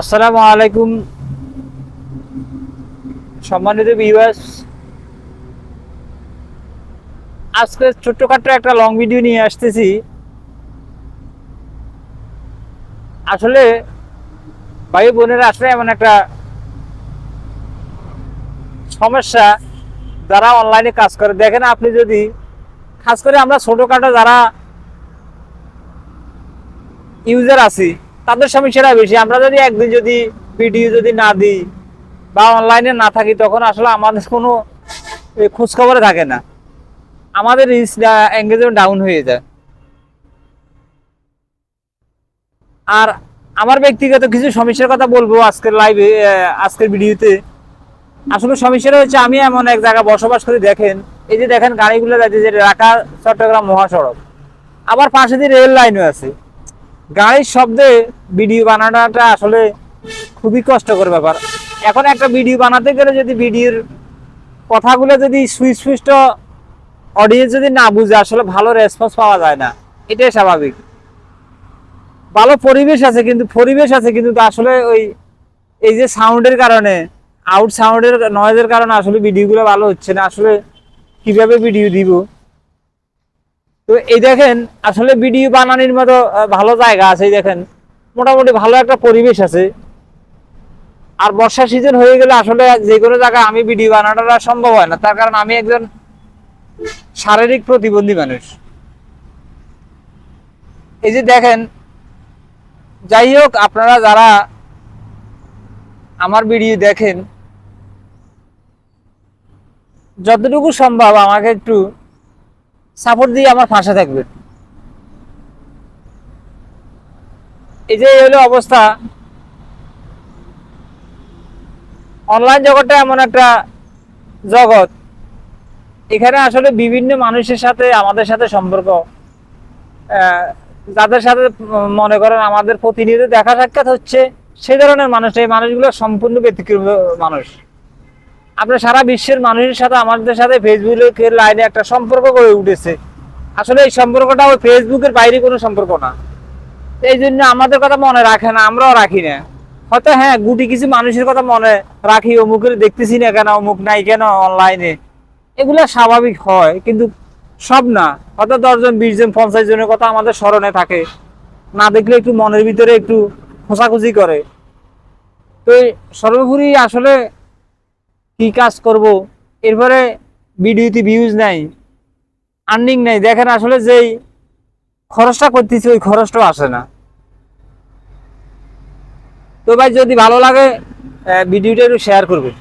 আসসালামু আলাইকুম। সম্মানিত ভিউয়ার্স আজকে ছোট্টখাট্ট একটা লং ভিডিও নিয়ে আসতেছি। আসলে ভাই বোনেরা আসলে এমন একটা সমস্যা যারা অনলাইনে কাজ করে। দেখেন আপনি যদি, খাস করে আমরা ছোটখাটো যারা ইউজার আছি তাদের সমস্যাটা বেশি। আমরা যদি একদিন যদি ভিডিও যদি না দিই বা অনলাইনে না থাকি, তখন আসলে আমাদের কোনো খোঁজখবরে থাকে না। আমাদের এঙ্গেজমেন্ট ডাউন হয়ে যায়। আর আমার ব্যক্তিগত কিছু সমস্যার কথা বলব আজকের লাইভে আজকের ভিডিওতে। আসলে সমস্যাটা হচ্ছে আমি এমন এক জায়গায় বসবাস করি, দেখেন। এই যে দেখেন গাড়িগুলো যাচ্ছে যে ঢাকা, চট্টগ্রাম মহাসড়ক। আবার পাশে দিয়ে রেল লাইনও আছে। গাড়ির শব্দে ভিডিও বানানোটা আসলে খুবই কষ্টকর ব্যাপার। এখন একটা ভিডিও বানাতে গেলে যদি ভিডিওর কথাগুলো যদি সুস্পষ্ট অডিয়েন্স যদি না বুঝে, আসলে ভালো রেসপন্স পাওয়া যায় না। এটাই স্বাভাবিক। ভালো পরিবেশ আছে কিন্তু, পরিবেশ আছে কিন্তু আসলে ওই, এই যে সাউন্ডের কারণে আউট সাউন্ডের নয়েজের কারণে আসলে ভিডিওগুলো ভালো হচ্ছে না। আসলে কীভাবে ভিডিও দিব? তো এই দেখেন, আসলে ভিডিও বানানোর মতো ভালো জায়গা আছে, এই দেখেন। মোটামুটি ভালো একটা পরিবেশ আছে। আর বর্ষা সিজন হয়ে গেলে আসলে যে কোনো জায়গায় আমি ভিডিও বানানোটা সম্ভব হয় না। তার কারণ আমি একজন শারীরিক প্রতিবন্ধী মানুষ। এই যে দেখেন, যাই হোক, আপনারা যারা আমার ভিডিও দেখেন, যতটুকু সম্ভব আমাকে একটু সাপোর্ট দিয়ে আমার পাশে থাকবেন এই যে হলো অবস্থা। অনলাইন জগৎটা এমন একটা জগৎ। এখানে আসলে বিভিন্ন মানুষের সাথে, আমাদের সাথে সম্পর্ক। যাদের সাথে মনে করেন আমাদের প্রতিনিধি দেখা সাক্ষাৎ হচ্ছে, সেই ধরনের মানুষ, এই মানুষগুলো সম্পূর্ণ ব্যতিক্রম মানুষ। আপনার সারা বিশ্বের মানুষের সাথে, আমাদের সাথে ফেসবুকের লাইনে একটা সম্পর্ক গড়ে উঠেছে। আসলে এই সম্পর্কটা ওই ফেসবুকের বাইরে কোনো সম্পর্ক না। এই জন্য আমাদের কথা মনে রাখে না, আমরাও রাখি না। হয়তো হ্যাঁ গুটি কিছু মানুষের কথা মনে রাখি, অমুকের দেখতেছি না কেন, অমুক নাই কেন অনলাইনে এগুলো স্বাভাবিক হয়, কিন্তু সব না। হয়তো দশজন বিশ জন পঞ্চাশ জনের কথা আমাদের স্মরণে থাকে। না দেখলে একটু মনের ভিতরে একটু খোঁচাখুচি করে। তো সর্বোপরি আসলে কি কাজ করব? এরপরে ভিডিওতে ভিউজ নাই আর্নিং নাই। দেখেন আসলে যেই খরচটা করতেছি, ওই খরচটাও আসে না। তো ভাই, যদি ভালো লাগে ভিডিওটা একটু শেয়ার করবেন।